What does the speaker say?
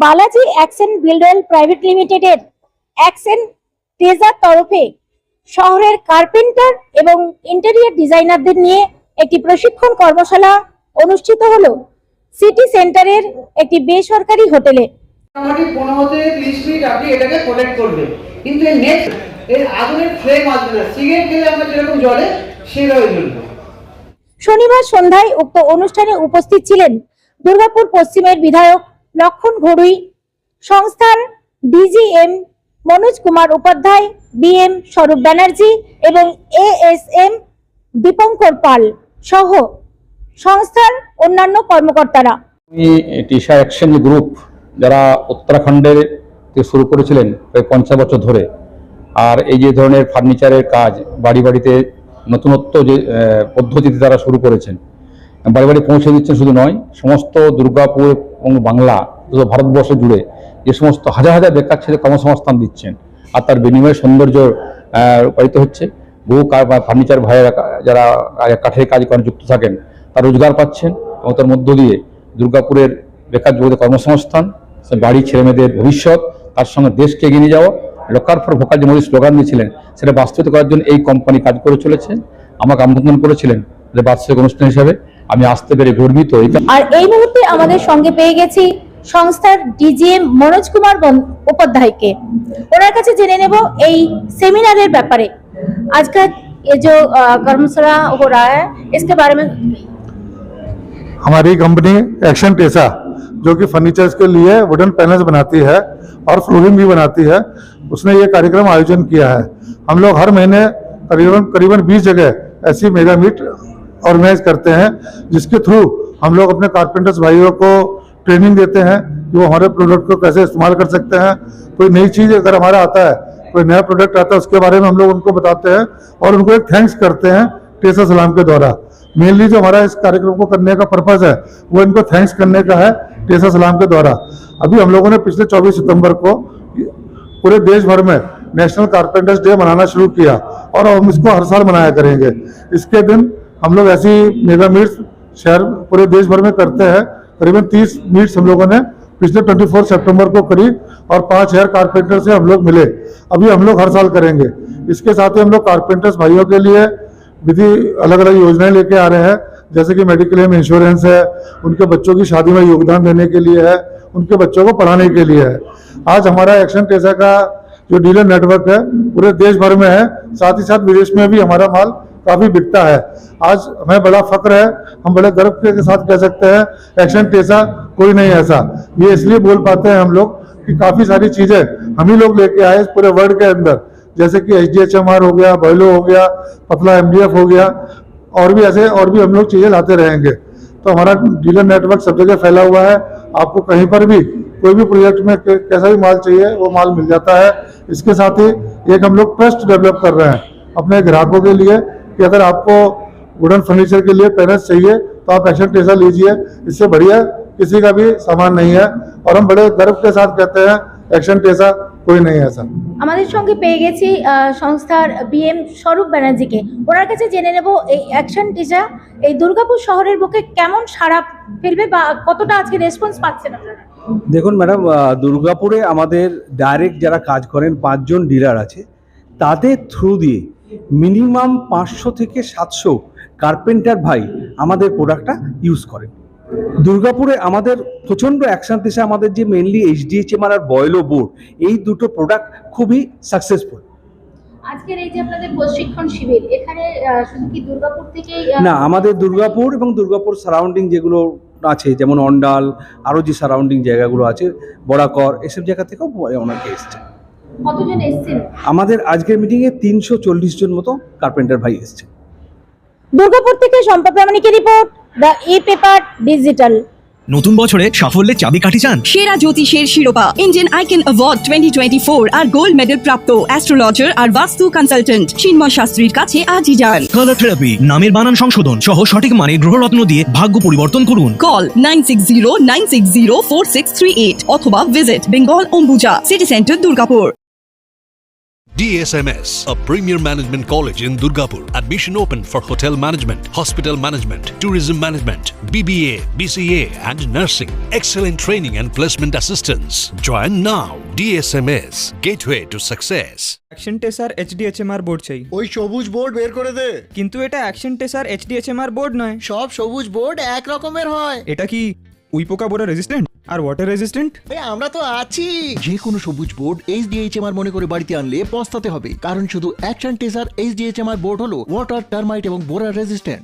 Balaji action buildwell private লিমিটেডের action Tesa তরফে শহরের কার্পেন্টার এবং ইন্টেরিয়ার ডিজাইনারদের নিয়ে একটি প্রশিক্ষণ কর্মশালা অনুষ্ঠিত হলো। সিটি সেন্টারের একটি বেসরকারি হোটেলে। মোটামুটি পনেরো থেকে তিরিশ মিনিট আপনি এটাকে প্রোটেক্ট করবেন। কিন্তু এর নেক্সট এর আগুনের ফ্লেম আসবে না। সিগারেট খেলে আমরা যেরকম জলে সেভাবে জ্বলবে। শনিবার সন্ধ্যায় উক্ত অনুষ্ঠানে উপস্থিত ছিলেন দুর্গাপুর পশ্চিমের বিধায়ক লক্ষণ ঘড়ুই সংস্থার ডিজিএম মনোজ কুমার উপাধ্যায়, বিএম স্বরূপ ব্যানার্জি এবং এএসএম দীপঙ্কর পাল সহ সংস্থার অন্যান্য কর্মকর্তারা। টিশা অ্যাকশন গ্রুপ, যারা উত্তরাখণ্ডের শুরু করেছিলেন প্রায় পঞ্চাশ বছর ধরে, আর এই যে ধরনের ফার্নিচারের কাজ, বাড়ি বাড়িতে নতুনত্ব যে পদ্ধতিতে তারা শুরু করেছেন, বাড়ি বাড়ি পৌঁছে দিচ্ছেন শুধু নয়, সমস্ত দুর্গাপুর এবং বাংলা ভারতবর্ষ জুড়ে যে সমস্ত হাজার হাজার বেকার ছেলে কর্মসংস্থান দিচ্ছেন, আর তার বিনিময়ে সৌন্দর্য রূপায়িত হচ্ছে। বহু ফার্নিচার ভাইয়েরা যারা কাঠের কাজ করেন যুক্ত থাকেন, তারা রোজগার পাচ্ছেন এবং তার মধ্য দিয়ে দুর্গাপুরের বেকার যুবকদের কর্মসংস্থান বাড়ি ছেলেমেয়েদের ভবিষ্যৎ, তার সঙ্গে দেশকে এগিয়ে নিয়ে যাওয়া লোকার ফর ভোকাল যে মোদী স্লোগান দিয়েছিলেন, সেটা বাস্তবিত করার জন্য এই কোম্পানি কাজ করে চলেছে। আমাকে আমন্ত্রণ করেছিলেন বার্ষিক অনুষ্ঠান হিসাবে। আমি আসতে পেরে গর্বিত এই আর এই মুহূর্তে আমাদের সঙ্গে পেয়ে গেছি সংস্থার ডিজিএম মনোজ কুমার বন- উপাধ্যায়কে ওনার কাছে জেনে নেব এই सेमिनार ব্যাপারে आज का ये जो अ, कर्मशाला हो रहा है इसके बारे में हमारी कंपनी एक्शन टेसा जो कि फर्नीचर्स के लिए वुडन पैनल्स बनाती है और फ्लोरिंग भी बनाती है उसने ये कार्यक्रम आयोजन किया है हम लोग हर महीने करीबन करीबन 20 जगह ऐसी मेगा मीट ऑर्गेनाइज करते हैं, जिसके थ्रू हम लोग अपने कारपेंटर्स भाइयों को ट्रेनिंग देते हैं कि वो हमारे प्रोडक्ट को कैसे इस्तेमाल कर सकते हैं। कोई नई चीज़ अगर हमारा आता है, कोई नया प्रोडक्ट आता है, उसके बारे में हम लोग उनको बताते हैं और उनको एक थैंक्स करते हैं टेसा सलाम के द्वारा। मेनली जो हमारा इस कार्यक्रम को करने का पर्पज है, वो इनको थैंक्स करने का है टेसा सलाम के द्वारा। अभी हम लोगों ने पिछले 24 सितंबर को पूरे देश भर में नेशनल कारपेंटर्स डे मनाना शुरू किया और हम इसको हर साल मनाया करेंगे। इसके दिन हम लोग ऐसी मेगा मीट्स शहर, पूरे देश भर में करते हैं। करीबन 30 मीट्स हम लोगों ने पिछले 24 सितंबर को करी और पाँच हज़ार कारपेंटर से हम लोग मिले। अभी हम लोग हर साल करेंगे। इसके साथ ही हम लोग कारपेंटर्स भाइयों के लिए विधि अलग अलग योजनाएँ लेके आ रहे हैं। जैसे कि मेडिक्लेम इंश्योरेंस है, उनके बच्चों की शादी में योगदान देने के लिए है, उनके बच्चों को पढ़ाने के लिए है। आज हमारा एक्शन टेसा का जो डीलर नेटवर्क है, पूरे देश भर में है। साथ ही साथ विदेश में भी हमारा माल काफ़ी बिकता है। आज हमें बड़ा फक्र है, हम बड़े गर्व के साथ कह सकते हैं एक्शन टेसा कोई नहीं ऐसा। ये इसलिए बोल पाते हैं हम लोग कि काफ़ी सारी चीज़ें हम ही लोग लेके आए इस पूरे वर्ल्ड के अंदर। जैसे कि एच डी हो गया बॉयलो हो गया, पतला एमडीएफ हो गया, और भी ऐसे और भी हम लोग चीज़ें लाते रहेंगे। तो हमारा डीलर नेटवर्क सब जगह फैला हुआ है। आपको कहीं पर भी कोई भी प्रोजेक्ट में कैसा भी माल चाहिए, वो माल मिल जाता है। इसके साथ ही एक हम लोग ट्रस्ट डेवलप कर रहे हैं अपने ग्राहकों के लिए। कि अगर आपको वुडन फर्नीचर के लिए पैनल्स चाहिए तो आप एक्शन टेसा लीजिए इससे बढ़िया किसी का भी सामान नहीं है और हम बड़े गर्व के साथ कहते हैं एक्शन टेसा कोई नहीं है ऐसा আমাদের সঙ্গে পেয়ে গেছি আহ, সংস্থার বিএম স্বরূপ ব্যানার্জিকে ওনার কাছে জেনে নেব এই অ্যাকশন টিজা এই দুর্গাপুর শহরের বুকে কেমন সাড়া ফেলবে বা কতটা আজকে রেসপন্স পাচ্ছেন আপনারা দেখুন ম্যাডাম আহ, দুর্গাপুরে আমাদের ডাইরেক্ট যারা কাজ করেন পাঁচজন ডিলার আছে তাদের থ্রু দিয়ে মিনিমাম পাঁচশো থেকে সাতশো কার্পেন্টার ভাই আমাদের প্রোডাক্টটা ইউজ করে। দুর্গাপুরে আমাদের প্রচণ্ড অ্যাকশন দিশে আমাদের যে মেনলি এইচডিএচএমআর আর বয়লো বোর্ড এই দুটো প্রোডাক্ট খুবই সাকসেসফুল আজকের এই যে আপনাদের প্রশিক্ষণ শিবির এখানে শুধু কি দুর্গাপুর না আমাদের দুর্গাপুর এবং দুর্গাপুর সারাউন্ডিং যেগুলো আছে যেমন অন্ডাল আরও যে সারাউন্ডিং জায়গাগুলো আছে বরাকর এসব জায়গা থেকেও অনেকে এসছে। কতজন এসেছেন? আমাদের আজকের মিটিংয়ে তিনশো চল্লিশ জন মতো কার্পেন্টার ভাই এসছে। দুর্গাপুর থেকে Sampa প্রামাণিকের report the E paper digital নতুন বছরে সাফল্যের চাবিকাঠি চান? সেরা জ্যোতিষের শিরোপা Indian icon award twenty twenty four আর গোল্ড মেডেল প্রাপ্ত অ্যাস্ট্রোলজার আর বাস্তু কনসালটেন্ট চিন্ময় শাস্ত্রীর কাছে আজই যান। কালার থেরাপি নামের বানান সংশোধন সহ সঠিক মানে গ্রহরত্ন দিয়ে ভাগ্য পরিবর্তন করুন। Call nine six zero nine six zero four six three eight অথবা visit Bengal Ambuja City Centre Durgapur DSMS, a premier management college in Durgapur. Admission open for hotel management, hospital management, tourism management, BBA, BCA, and nursing. Excellent training and placement assistance. Join now. DSMS, gateway to success. Action Tesa HDHMR board চাই ওই সবুজ board বের করে দে কিন্তু এটা action Tesa HDHMR board নয় সব সবুজ বোর্ড এক রকমের হয় এটা কি উইপোকা বোর্ডের রেজিস্ট্যান্ট আর ওয়াটার রেজিস্ট্যান্ট এ, আমরা তো আছি। যে কোনো সবুজ বোর্ড এইচডিএইচএমআর মনে করে বাড়িতে আনলে পস্তাতে হবে। কারণ শুধু অ্যাকশন টেসার এইচডিএইচএমআর বোর্ড হলো ওয়াটার টার্মাইট এবং বোরার রেজিস্ট্যান্ট